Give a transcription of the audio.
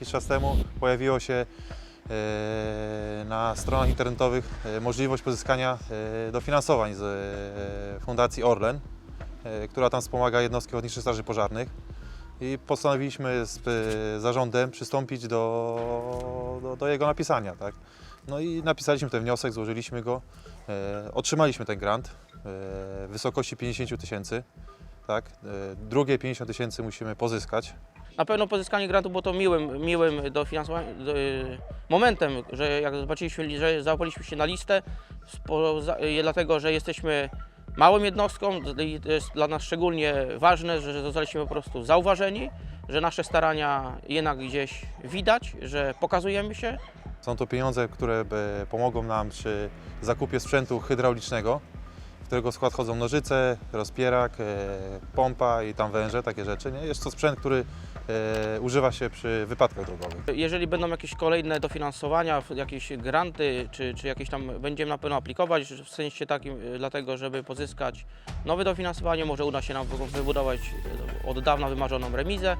jakiś czas temu pojawiło się e, na stronach internetowych e, możliwość pozyskania e, dofinansowań z Fundacji Orlen, która tam wspomaga jednostki ochotniczych straży pożarnych. I postanowiliśmy z zarządem przystąpić do, do, do jego napisania. Tak? No i napisaliśmy ten wniosek, złożyliśmy go, otrzymaliśmy ten grant w wysokości 50 000 tysięcy. Tak? E, drugie 50 tysięcy musimy pozyskać. Na pewno pozyskanie grantu było to miłym, miłym dofinansowaniem, do, y, momentem, że jak zobaczyliśmy, że załapaliśmy się na listę, spo, za, y, dlatego, że jesteśmy małą jednostką i to jest dla nas szczególnie ważne, że zostaliśmy po prostu zauważeni, że nasze starania jednak gdzieś widać, że pokazujemy się. Są to pieniądze, które e, pomogą nam przy zakupie sprzętu hydraulicznego, którego skład wchodzą nożyce, rozpierak, e, pompa i tam węże, takie rzeczy. Nie? Jest to sprzęt, który e, używa się przy wypadkach drogowych. Jeżeli będą jakieś kolejne dofinansowania, jakieś granty, czy, czy jakieś tam będziemy na pewno aplikować, w sensie takim, y, dlatego, żeby pozyskać nowe dofinansowanie, może uda się nam wy- wybudować od dawna wymarzoną remizę,